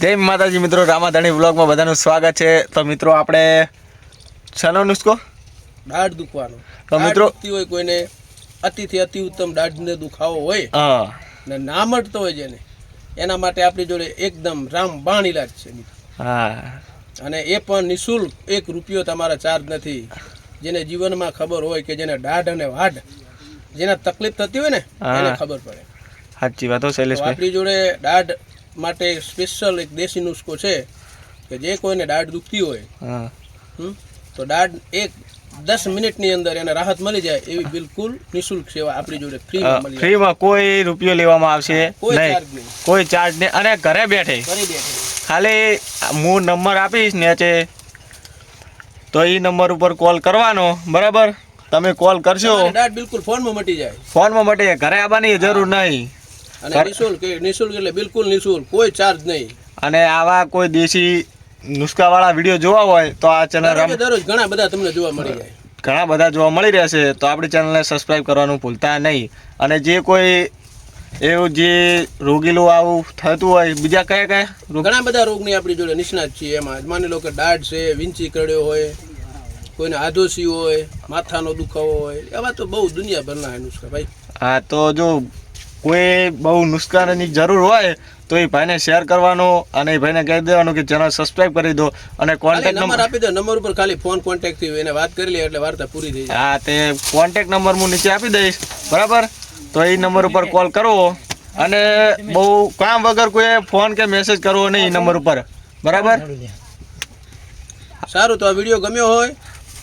જય માતાજી મિત્રો રામાધાણી બ્લોગમાં બધાનું સ્વાગત છે. તો મિત્રો આપણે શાનો નુસ્ખો? દાઢ દુખવાનો. તો મિત્રો- હોય કોઈને અતિથી અતિ ઉત્તમ દાઢને દુખાવો હોય હા. ને ના મળતો હોય જેને એના માટે આપણી જોડે એકદમ રામબાણ ઇલાજ છે મિત્રો. હા. અને એ પણ નિઃશુલ્ક એક રૂપિયો તમારા ચાર્જ નથી. જેને જીવનમાં ખબર હોય કે જેને દાઢ અને વાઢ જેને તકલીફ થતી હોય ને એને ખબર પડે. સાચી વાત હો શૈલેષભાઈ. આપણી જોડે દાઢ માટે સ્પેશિયલ એક દેશી નુસ્ખો છે કે જે કોઈને દાઢ દુખતી હોય તો દાઢ એક દસ મિનિટની અંદર એને રાહત મળી જાય એવી બિલકુલ નિઃશુલ્ક સેવા આપણી જોડે ફ્રીમાં ફ્રીમાં કોઈ રૂપિયો લેવામાં આવશે કોઈ નહીં. ચાર્જ નહીં. કોઈ ચાર્જ નહીં. અને ઘરે બેઠે. ખાલી હું નંબર આપીશ નીચે તો એ નંબર ઉપર કોલ કરવાનો. બરાબર? તમે કોલ કરશો. દાઢ બિલકુલ ફોનમાં મટી જાય. ફોનમાં મટી જાય. ઘરે આવવાની જરૂર નહીં. અને નિઃશુલ્ક એ એટલે બિલકુલ નિઃશુલ્ક કોઈ ચાર્જ નહીં. અને આવા કોઈ દેશી નુસ્ખાવાળા વીડિયો જોવા હોય તો આ ચેનલ દરરોજે ઘણા બધા તમને જોવા મળી જાય. ઘણા બધા જોવા મળી રહેશે તો આપણી ચેનલને સબસ્ક્રાઈબ કરવાનું ભૂલતા નહીં. અને જે કોઈ એવું જે રોગીલું આવું થતું હોય બીજા કયા કયા ઘણા બધા રોગની આપણી જોડે નિષ્ણાત છીએ. એમાં માની લો કે દાઢ છે વિંચી કરડ્યો હોય કોઈને આદોશી હોય માથાનો દુખાવો હોય એવા તો બહુ દુનિયાભરના નુસ્ખા ભાઈ. હા તો જો કોઈ બહુ નુકસાનની જરૂર હોય તો એ ભાઈને શેર કરવાનો અને એ ભાઈને કહી દેવાનું કે ચેનલ સબસ્ક્રાઇબ કરી દો અને કોન્ટેક્ટ નંબર નંબર આપી દો નંબર ઉપર ખાલી ફોન કોન્ટેક્ટથી એને વાત કરી લે એટલે વાર્તા પૂરી થઈ જાય. હા તે કોન્ટેક્ટ નંબર હું નીચે આપી દઈશ બરાબર? તો એ નંબર ઉપર કોલ કરવો અને બહુ કામ વગર કોઈ ફોન કે મેસેજ કરવો નહીં એ નંબર ઉપર બરાબર? સારું તો આ વીડિયો ગમ્યો હોય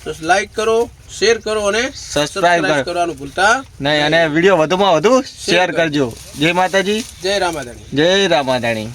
તો લાઈક કરો શેર કરો અને સબસ્ક્રાઇબ કરવાનું ભૂલતા નહીં અને વીડિયો વધુમાં વધુ શેર કરજો. જય માતાજી. જય રામાધાણી. જય રામાધાણી.